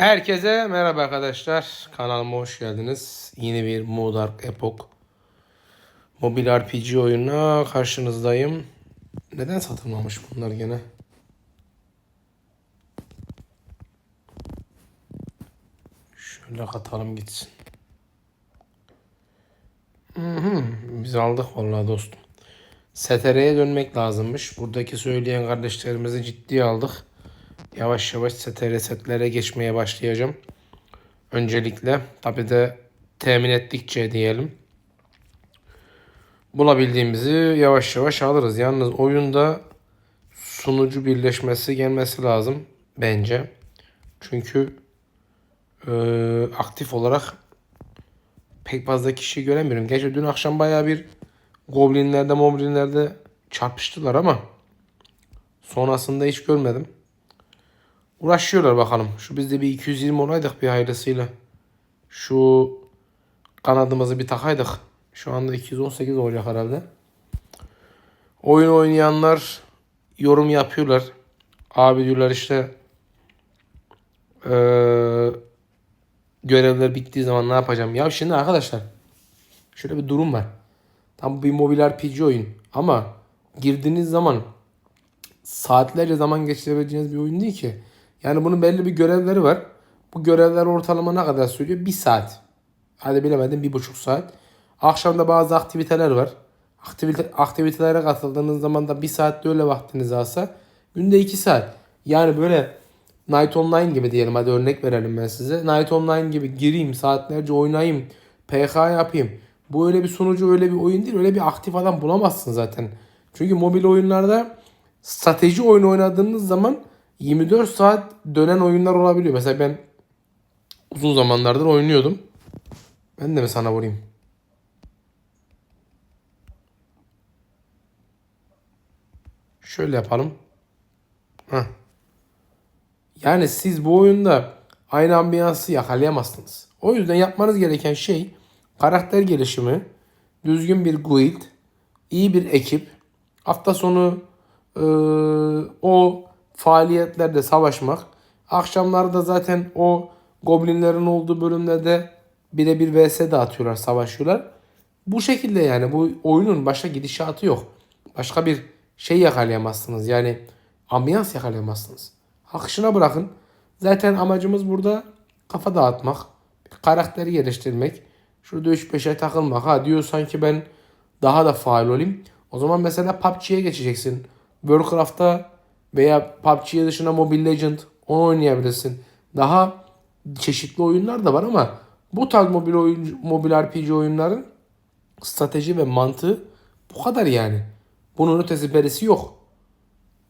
Herkese merhaba arkadaşlar. Kanalıma hoş geldiniz. Yeni bir Modark Epoch mobil RPG oyununa karşınızdayım. Neden satılmamış bunlar gene? Şöyle katalım gitsin. Hı, biz aldık vallahi dostum. STR'ye dönmek lazımmış. Buradaki söyleyen kardeşlerimizi ciddiye aldık. Yavaş yavaş STR setlere geçmeye başlayacağım. Öncelikle tabi de temin ettikçe diyelim. Bulabildiğimizi yavaş yavaş alırız. Yalnız oyunda sunucu birleşmesi gelmesi lazım bence. Çünkü e, aktif olarak pek fazla kişi göremiyorum. Gerçi dün akşam baya bir goblinlerde moblinlerde çarpıştılar ama sonrasında hiç görmedim. Uğraşıyorlar bakalım. Şu bizde bir 220 olaydık bir hayırlısıyla. Şu kanadımızı bir takaydık. Şu anda 218 olacak herhalde. Oyun oynayanlar yorum yapıyorlar. Abi diyorlar işte eee, görevler bittiği zaman ne yapacağım? Ya şimdi arkadaşlar şöyle bir durum var. Tam bir mobil RPG oyun ama girdiğiniz zaman saatlerce zaman geçirebileceğiniz bir oyun değil ki. Yani bunun belli bir görevleri var. Bu görevler ortalama ne kadar sürüyor? Bir saat. Hadi bilemedim bir buçuk saat. Akşamda bazı aktiviteler var. Aktivite, aktivitelere katıldığınız zaman da bir saatte öyle vaktiniz alsa günde iki saat. Yani böyle Night Online gibi diyelim hadi örnek verelim ben size. Night Online gibi gireyim saatlerce oynayayım. PK yapayım. Bu öyle bir sunucu öyle bir oyun değil. Öyle bir aktif adam bulamazsın zaten. Çünkü mobil oyunlarda strateji oyunu oynadığınız zaman 24 saat dönen oyunlar olabiliyor. Mesela ben uzun zamanlardır oynuyordum. Ben de mi sana vurayım? Şöyle yapalım. Heh. Yani siz bu oyunda aynı ambiyansı yakalayamazsınız. O yüzden yapmanız gereken şey karakter gelişimi, düzgün bir guild, iyi bir ekip, hafta sonu e, o faaliyetlerde savaşmak, akşamlarda zaten o goblinlerin olduğu bölümlerde birebir vs de atıyorlar, savaşıyorlar. Bu şekilde yani bu oyunun başka gidişatı yok. Başka bir şey yakalayamazsınız. Yani ambiyans yakalayamazsınız. Akışına bırakın. Zaten amacımız burada kafa dağıtmak, karakteri geliştirmek. Şurada 3-5'e takılmak. Ha diyor sanki ben daha da faal olayım. O zaman mesela PUBG'ye geçeceksin. Warcraft'ta veya PUBG dışında Mobile Legend onu oynayabilirsin. Daha çeşitli oyunlar da var ama bu tarz mobil oyun mobil RPG oyunların strateji ve mantığı bu kadar yani. Bunun ötesi berisi yok.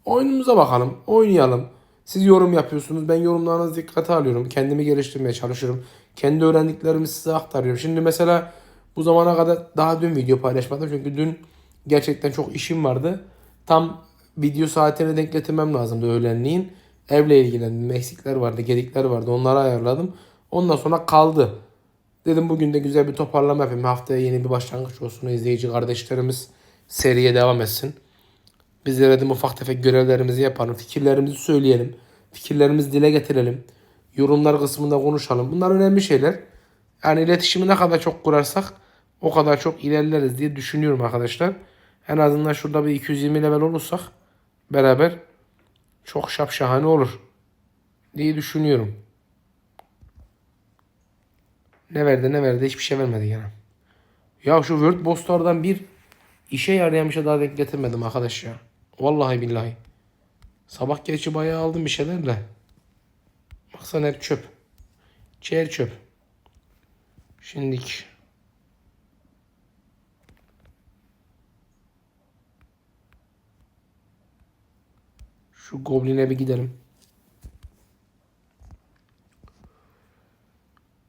Oyunumuza bakalım, oynayalım. Siz yorum yapıyorsunuz. Ben yorumlarınızı dikkate alıyorum. Kendimi geliştirmeye çalışıyorum. Kendi öğrendiklerimi size aktarıyorum. Şimdi mesela bu zamana kadar daha dün video paylaşmadım. Çünkü dün gerçekten çok işim vardı. Tam video saatine denk getirmem lazımdı öğlenliğin. Evle ilgilendim. Eksikler vardı, gedikler vardı. Onları ayarladım. Ondan sonra kaldı. Dedim bugün de güzel bir toparlama yapayım. Haftaya yeni bir başlangıç olsun. izleyici kardeşlerimiz seriye devam etsin. Biz de dedim ufak tefek görevlerimizi yapalım. Fikirlerimizi söyleyelim. Fikirlerimizi dile getirelim. Yorumlar kısmında konuşalım. Bunlar önemli şeyler. Yani iletişimi ne kadar çok kurarsak o kadar çok ilerleriz diye düşünüyorum arkadaşlar. En azından şurada bir 220 level olursak beraber çok şapşahane olur diye düşünüyorum. Ne verdi ne verdi hiçbir şey vermedi gene. Ya şu Word Boss'lardan bir işe yarayan bir şey daha denk getirmedim arkadaş ya. Vallahi billahi. Sabah geçi bayağı aldım bir şeyler de. Baksana hep çöp. Çer çöp. Şimdiki. Şu gobline bir gidelim.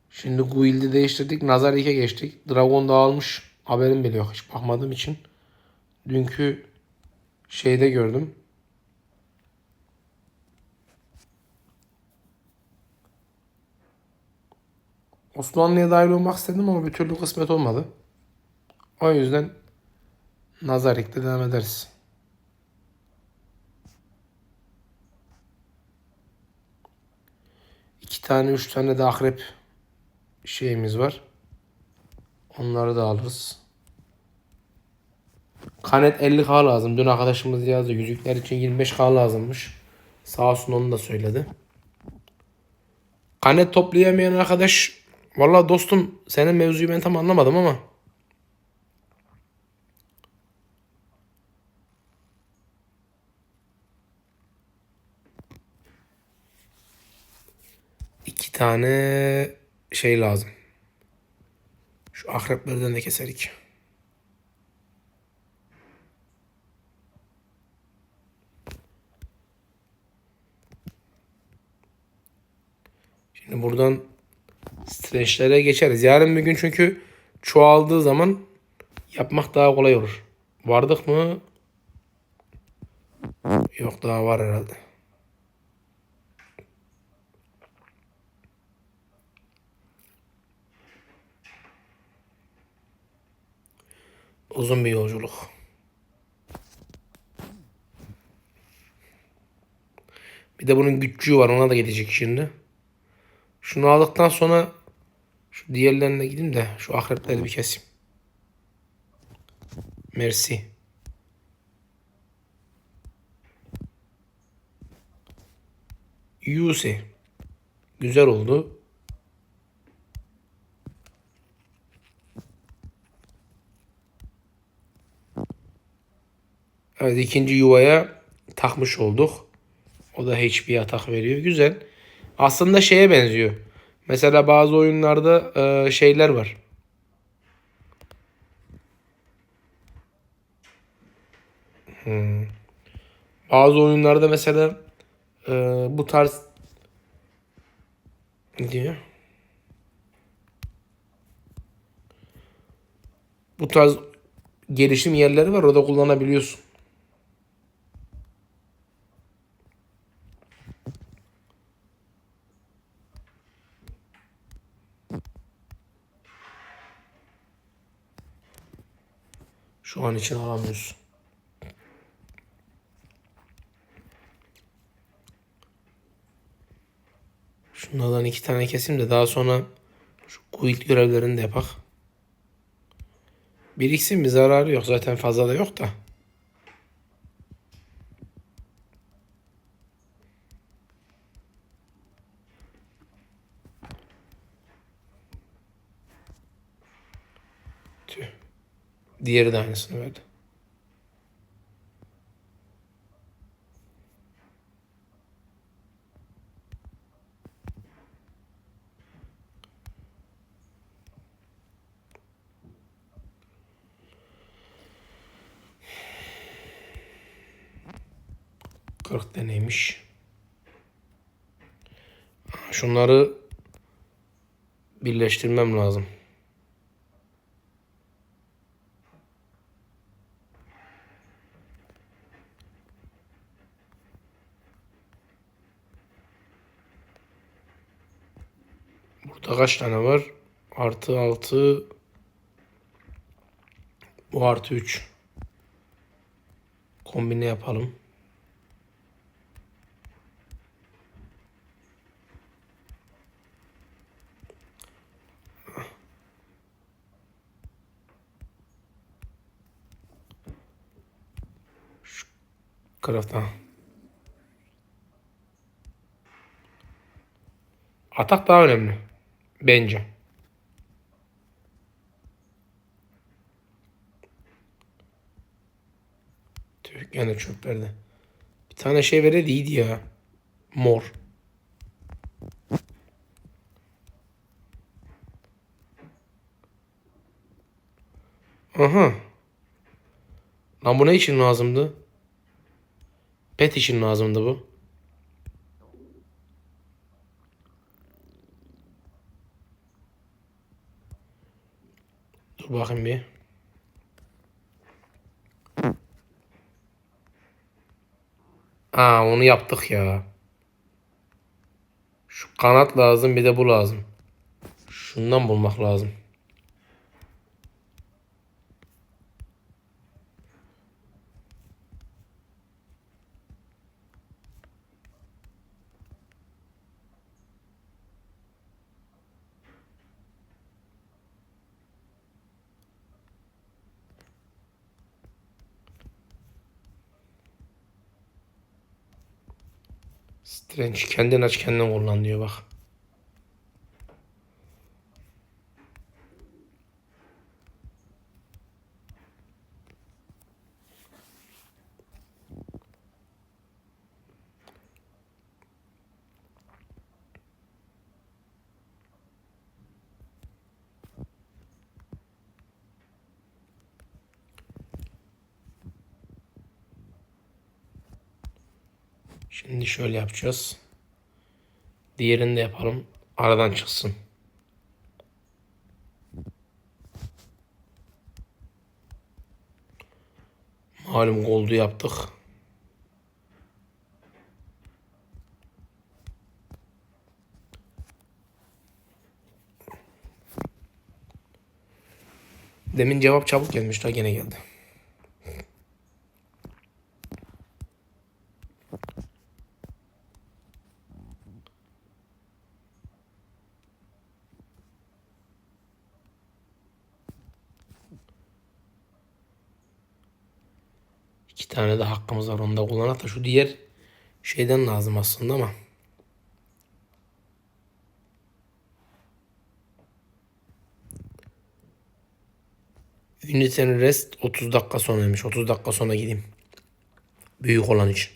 Şimdi Guild'i değiştirdik. Nazar 2'ye geçtik. Dragon dağılmış. Haberim bile yok. Hiç bakmadığım için. Dünkü şeyde gördüm. Osmanlı'ya dahil olmak istedim ama bir türlü kısmet olmadı. O yüzden Nazarik'te devam ederiz. İki tane, üç tane de akrep şeyimiz var. Onları da alırız. Kanet 50k lazım. Dün arkadaşımız yazdı. Yüzükler için 25k lazımmış. Sağ olsun onu da söyledi. Kanet toplayamayan arkadaş Vallahi dostum senin mevzuyu ben tam anlamadım ama. İki tane şey lazım. Şu akreplerden de keserik. Şimdi buradan streçlere geçeriz. Yarın bir gün çünkü çoğaldığı zaman yapmak daha kolay olur. Vardık mı? Yok daha var herhalde. Uzun bir yolculuk. Bir de bunun güççüğü var. Ona da gidecek şimdi. Şunu aldıktan sonra şu diğerlerine gideyim de şu akrepleri bir keseyim. Mersi. Yuse. Güzel oldu. Evet ikinci yuvaya takmış olduk. O da HP atak veriyor. Güzel. Aslında şeye benziyor. Mesela bazı oyunlarda e, şeyler var. Hmm. Bazı oyunlarda mesela e, bu tarz ne diyor? Bu tarz gelişim yerleri var. Orada kullanabiliyorsun. Şu an için alamıyorsun. Şunlardan iki tane keseyim de daha sonra şu guild görevlerini de yapak. Biriksin bir zararı yok. Zaten fazla da yok da. Tüh. Diğeri de aynısını verdi. Kırk deneymiş. Şunları birleştirmem lazım. Burada kaç tane var? Artı 6 bu artı 3 kombine yapalım. Şu. Atak daha önemli. Bence. Tüh gene çöp verdi. Bir tane şey veredi iyiydi ya. Mor. Aha. Lan bu ne için lazımdı? Pet için lazımdı bu. Dur bakayım bir. Aa onu yaptık ya. Şu kanat lazım bir de bu lazım. Şundan bulmak lazım. Strange kendin aç kendin kullan diyor bak. Şimdi şöyle yapacağız. Diğerini de yapalım. Aradan çıksın. Malum goldu yaptık. Demin cevap çabuk gelmiş. Daha gene geldi. Tane de hakkımız var. Onu da kullanak da şu diğer şeyden lazım aslında ama. Uniten rest 30 dakika sonraymış. 30 dakika sonra gideyim. Büyük olan için.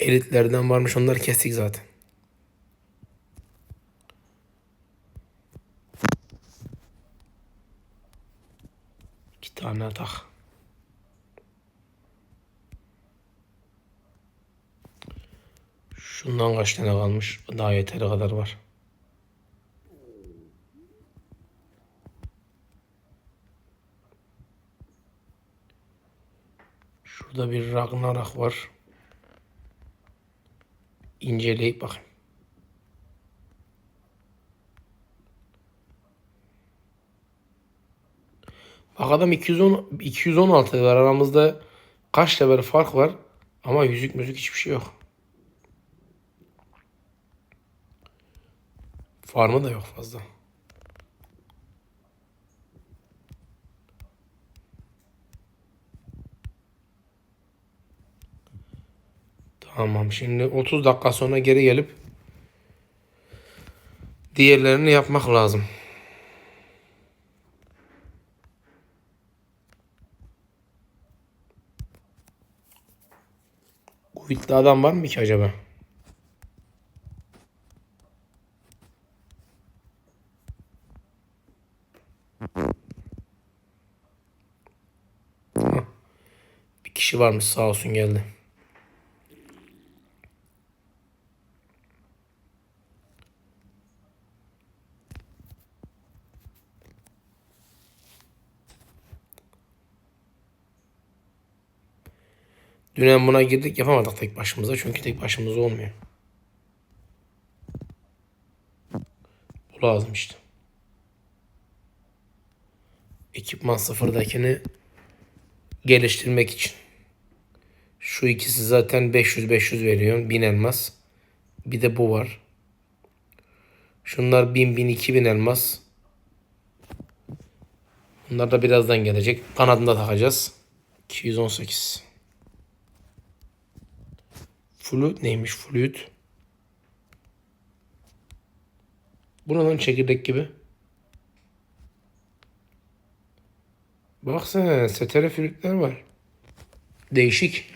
Elitlerden varmış onlar kestik zaten. İki tane atak. Şundan kaç tane kalmış? Daha yeteri kadar var. Şurada bir Ragnarok var. İnceleyip bakayım. Bak adam 210 216 var aramızda kaç level fark var ama yüzük müzik hiçbir şey yok. Farmı da yok fazla. Tamam şimdi 30 dakika sonra geri gelip diğerlerini yapmak lazım. Kuvvetli adam var mı ki acaba? Bir kişi varmış sağ olsun geldi. Dünen buna girdik yapamadık tek başımıza çünkü tek başımıza olmuyor. Bu lazım işte. Ekipman sıfırdakini geliştirmek için. Şu ikisi zaten 500-500 veriyor. 1000 elmas. Bir de bu var. Şunlar 1000 1000 2000 elmas. Bunlar da birazdan gelecek. Kanadında takacağız. 218. Flüt neymiş flüt? Bu ne lan çekirdek gibi? Baksana setere flütler var. Değişik.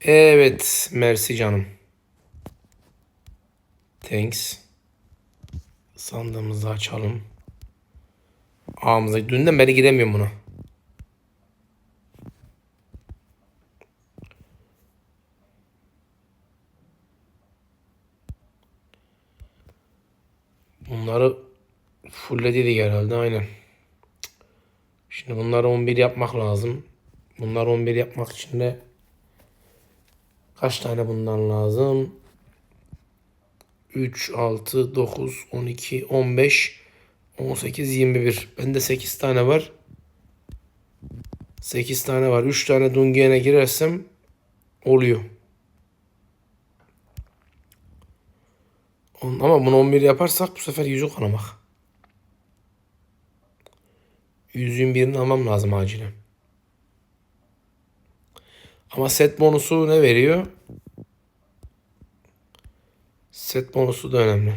Evet, mersi canım. Thanks. Sandığımızı açalım. Ağımıza. Dünden beri giremiyorum buna. Bunları fulllediydik herhalde aynen. Şimdi bunları 11 yapmak lazım. Bunları 11 yapmak için de kaç tane bundan lazım? 3, 6, 9, 12, 15, 18, 21. Bende 8 tane var. 8 tane var. 3 tane Dungeon'a girersem Oluyor. Ama bunu 11 yaparsak bu sefer yüzük kanamak. Yüzüğün birini almam lazım acilen. Ama set bonusu ne veriyor? Set bonusu da önemli.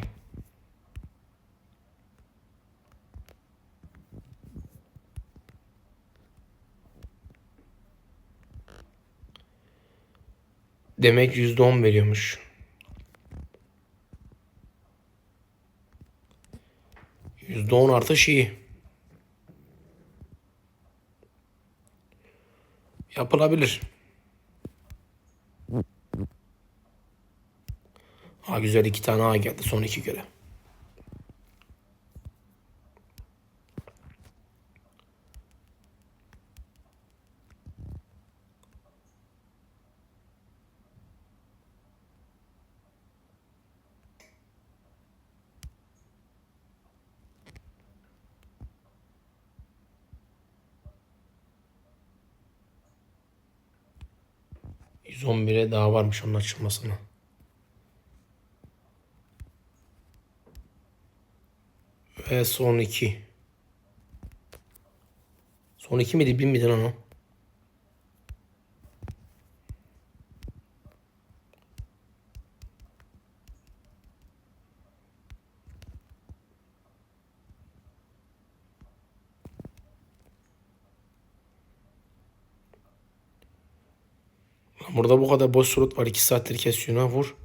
Demek %10 veriyormuş. %10 artış iyi. Yapılabilir. Ha güzel iki tane A geldi son iki göre. %11'e daha varmış onun açılmasına. Ve son iki. Son iki miydi? Bir miydi lan o? Burada bu kadar boş slot var. 2 saattir kesiyor. Ha vur.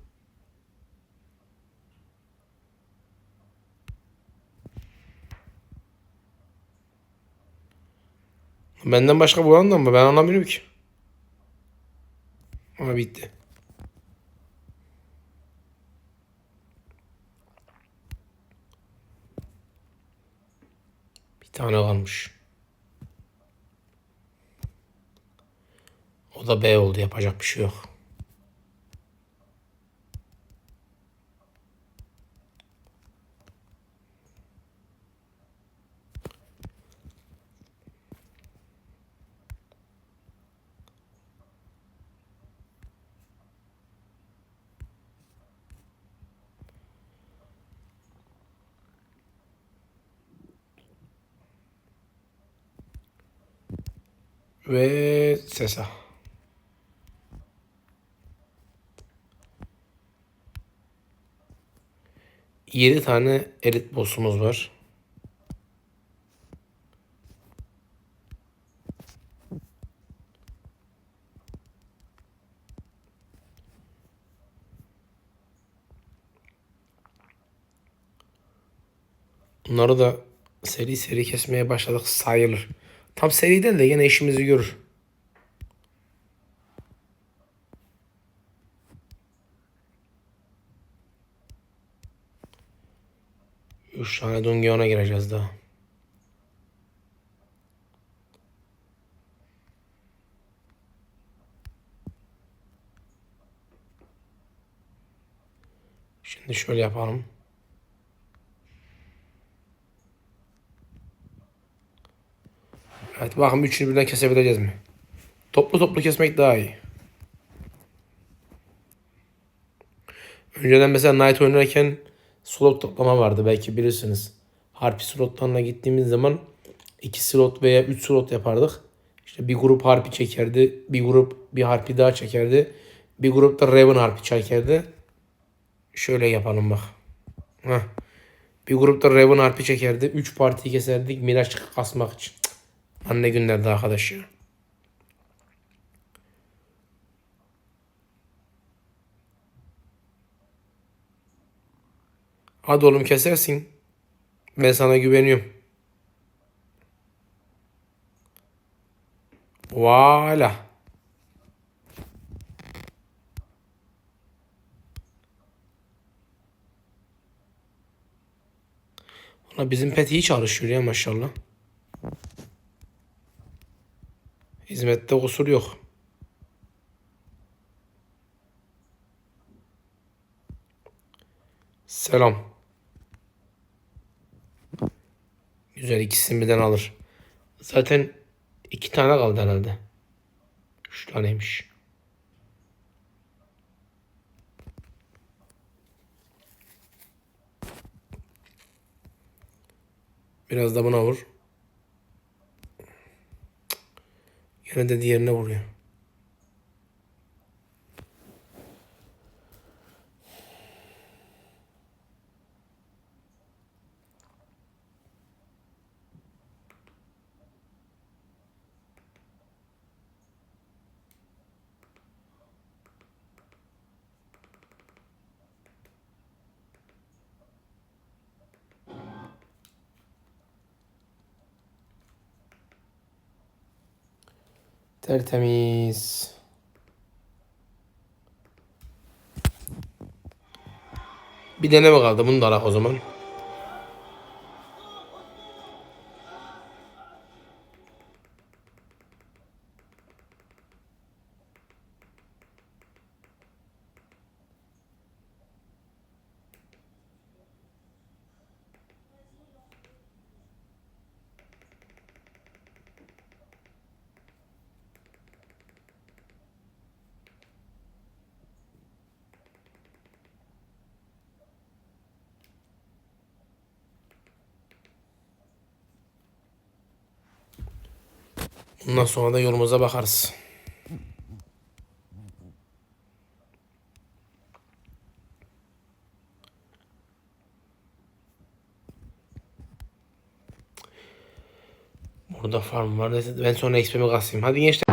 Benden başka bulan da mı? Ben anlamıyorum ki. Ama bitti. Bir tane kalmış. O da B oldu. Yapacak bir şey yok. Ve Sesa. Yedi tane elit boss'umuz var. Bunları da seri seri kesmeye başladık sayılır. Tam seri değil de yine işimizi görür. Üç tane Dungeon'a gireceğiz daha. Şimdi şöyle yapalım. Evet bakın üçünü birden kesebileceğiz mi? Toplu toplu kesmek daha iyi. Önceden mesela Knight oynarken slot toplama vardı belki bilirsiniz. Harpi slotlarına gittiğimiz zaman 2 slot veya 3 slot yapardık. İşte bir grup harpi çekerdi, bir grup bir harpi daha çekerdi. Bir grup da Raven harpi çekerdi. Şöyle yapalım bak. Heh. Bir grupta Raven harpi çekerdi. 3 partiyi keserdik Miraç kasmak için. Cık. Lan ne günlerdi arkadaş ya. Hadi oğlum kesersin. Ben sana güveniyorum. Valla. Valla bizim pet iyi çalışıyor ya maşallah. Hizmette kusur yok. Selam. Güzel ikisini birden alır. Zaten iki tane kaldı herhalde. Üç taneymiş. Biraz da buna vur. Yine de diğerine vuruyor. Tertemiz. Bir deneme kaldı. Bunu da alak o zaman. Bundan sonra da yolumuza bakarız. Burada farm var. Ben sonra XP'mi kasayım. Hadi gençler.